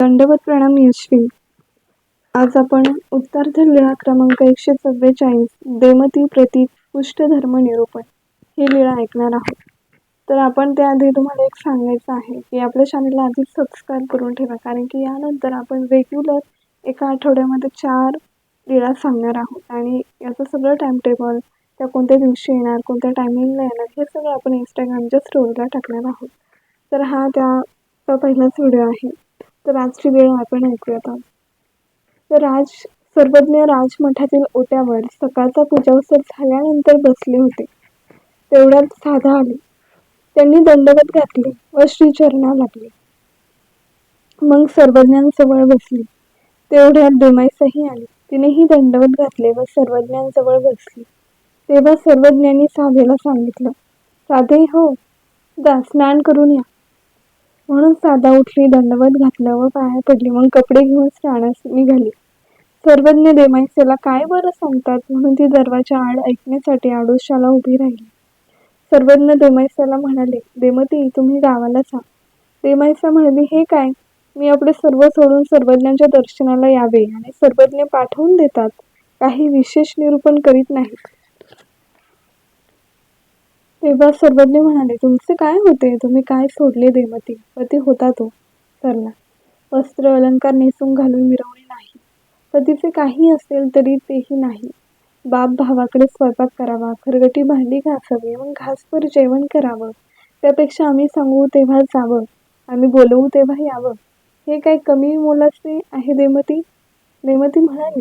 दंडवत प्रणाम यशवी. आज आपण उत्तरार्ध लिळा क्रमांक एकशे चव्वेचाळीस देमती प्रतीक पुष्टधर्म निरूपण ही लीळा ऐकणार आहोत. तर आपण त्याआधी तुम्हाला एक सांगायचं आहे की आपल्या चॅनलला आधीच सबस्क्राईब करून ठेवा कारण की यानंतर आपण रेग्युलर एका आठवड्यामध्ये चार लीळा सांगणार आहोत. आणि याचं सगळं टाईम टेबल त्या कोणत्या दिवशी येणार कोणत्या टायमिंगला येणार हे सगळं आपण इंस्टाग्रामच्या स्टोरीला टाकणार आहोत. तर हा त्याचा पहिलाच व्हिडिओ आहे. तर आजची वेळ आपण ऐकूयात. आहोत तर राज सर्वज्ञ राजमठातील ओट्यावर सकाळचा पूजावसर झाल्यानंतर बसले होते. तेवढ्यात साधा आले. त्यांनी दंडवत घातले व श्रीचरणा लागले. मग सर्वज्ञांजवळ बसली. तेवढ्यात डोमाईसही आली. तिनेही दंडवत घातले व सर्वज्ञांजवळ बसली. तेव्हा सर्वज्ञांनी साधेला सांगितलं साधे हो जा स्नान करून या. म्हणून साधा उठली दंडवत घातलं व पाया पडली. मग कपडे घेऊन स्नानास निघाली. सर्वज्ञ देमाईसेला काय बरं सांगतात? म्हणून ती दरवाजा आड ऐकण्यासाठी आडोशाला उभी राहिली. सर्वज्ञ देमाईसेला म्हणाले देमती तुम्ही गावाला जा. देमाईसा म्हणाली हे काय? मी आपले सर्व सोडून सर्वज्ञांच्या दर्शनाला यावे आणि सर्वज्ञ पाठवून देतात. काही विशेष निरूपण करीत नाहीत. तेव्हा सर्वज्ञ म्हणाले तुमचे काय होते? तुम्ही काय सोडले देमती पती होता तो सरला वस्त्र अलंकार नेसून घालून मिरवणे नाही. पतीचे काही असेल तरी तेही नाही. बाप भावाकडे स्वयंपाक करावा खरगटी भांडी घासावी मग घासभर जेवण करावं. त्यापेक्षा आम्ही सांगू तेव्हा जावं आम्ही बोलवू तेव्हा यावं. हे काय कमी मोलाचे आहे देमती देमती म्हणाली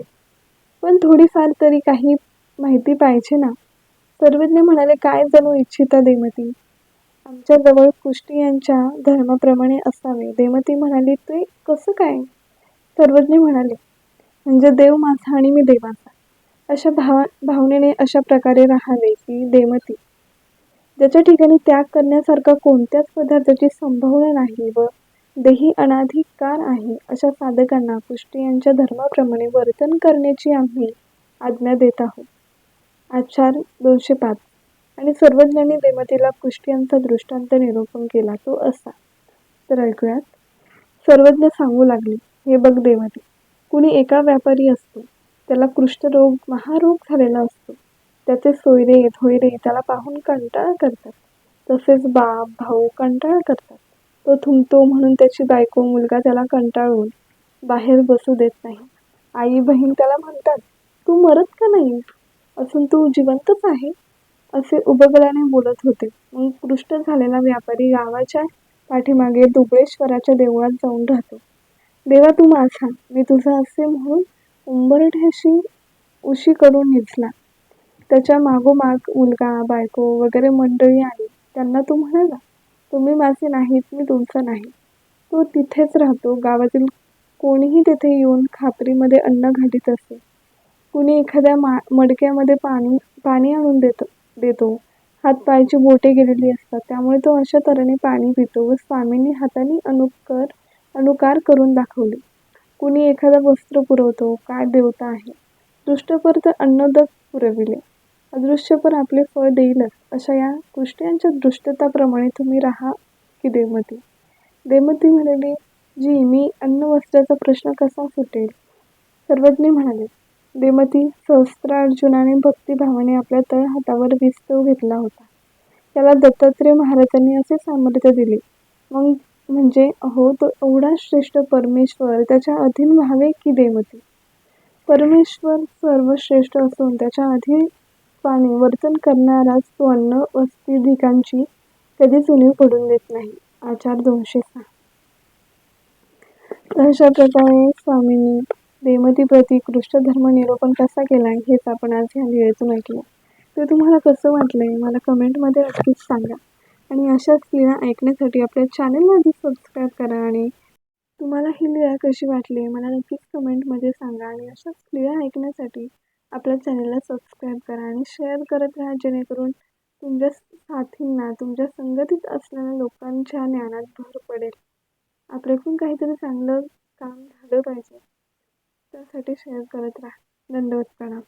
पण थोडीफार तरी काही माहिती पाहिजे ना. सर्वज्ञ म्हणाले काय जणू इच्छिता देमती? आमच्याजवळ कुष्टी यांच्या धर्माप्रमाणे असावे. देमती म्हणाली ते कसं काय? सर्वज्ञ म्हणाले म्हणजे देव माझा आणि मी देवाचा. अशा भावा भावनेने अशा प्रकारे राहावे की देमती. ज्याच्या ठिकाणी त्याग करण्यासारखा कोणत्याच पदार्थाची संभावना नाही व देही अनाधिकार आहे अशा साधकांना कुष्टी यांच्या धर्माप्रमाणे वर्तन करण्याची आम्ही आज्ञा देत आहोत. आचार दोनशे पाच. आणि सर्वज्ञांनी देमतीला कुष्टी यांचा दृष्टांत निरूपण केला तो असा. तर ऐकूयात. सर्वज्ञ सांगू लागले हे बघ देमती कुणी एका व्यापारी असतो त्याला कृष्ठरोग महारोग झालेला असतो. त्याचे सोयरे धोयरे त्याला पाहून कंटाळा करतात. तसेच बाप भाऊ कंटाळा करतात. तो थुंकतो म्हणून त्याची बायको मुलगा त्याला कंटाळून बाहेर बसू देत नाही. आई बहीण त्याला म्हणतात तू मरत का नाही? असून तू जिवंतच आहे असे उबगल्याने बोलत होते. मग पृष्ठ झालेला व्यापारी गावाच्या पाठीमागे दुबळेश्वराच्या देवळात जाऊन राहतो. देवा तू माझा. मी तुझा असे म्हणून उंबरठ्याशी उशी करून निचला त्याच्या मागोमाग मुलगा बायको वगैरे मंडळी आली. त्यांना तू म्हणाला तुम्ही माझे नाहीत मी तुमचा नाही. तो तिथेच राहतो. गावातील कोणीही तेथे येऊन खापरीमध्ये अन्न घालीत असे. कुणी एखाद्या मा मडक्यामध्ये पाणी पाणी आणून देतो देतो. हातपायाची बोटे गेलेली असतात. त्यामुळे तो अशा तऱ्हेने पाणी पितो व स्वामींनी हाताने अनुकर अनुकार करून दाखवले. कुणी एखादा वस्त्र पुरवतो. काय देवता आहे? दृष्टपर तर अन्नदक पुरविले. अदृश्यपर आपले फळ देईलच. अशा या कृष्णांच्या दृष्टताप्रमाणे तुम्ही राहा की देमती देवती म्हणाली जी मी अन्न वस्त्राचा प्रश्न कसा सुटेल? सर्वज्ञ म्हणाले देमती सहस्त्रार्जुनाने भक्तिभावाने आपल्या तळ हातावर विस्तव घेतला होता. त्याला दत्तात्रय महाराजांनी असे सामर्थ्य दिले. मग म्हणजे अहो तो एवढा श्रेष्ठ परमेश्वर त्याच्या अधीन व्हावे की देमती परमेश्वर सर्वश्रेष्ठ असून त्याच्या अधिपाने वर्तन करणाराच तो अन्न वस्तिधिकांची कधीच उणीव पडून देत नाही. आचार दोनशे सहा. अशा प्रकारे स्वामींनी देमती प्रती धर्मनिरूपण कसा केला हेच आपण आज ह्या लिळेतून ऐकलं ते तुम्हाला कसं वाटलं आहे मला कमेंटमध्ये नक्कीच सांगा. आणि अशाच लिळा ऐकण्यासाठी आपल्या चॅनलला आधी सबस्क्राईब करा आणि तुम्हाला ही लिळा कशी वाटली मला नक्कीच कमेंटमध्ये सांगा. आणि अशाच लिळा ऐकण्यासाठी आपल्या चॅनलला सबस्क्राईब करा आणि शेअर करत राहा जेणेकरून तुमच्या साथींना तुमच्या संगतीत असलेल्या लोकांच्या ज्ञानात भर पडेल. आपल्याकडून काहीतरी चांगलं काम झालं पाहिजे. त्यासाठी शेअर करत राहा. धन्यवाद प्रणाम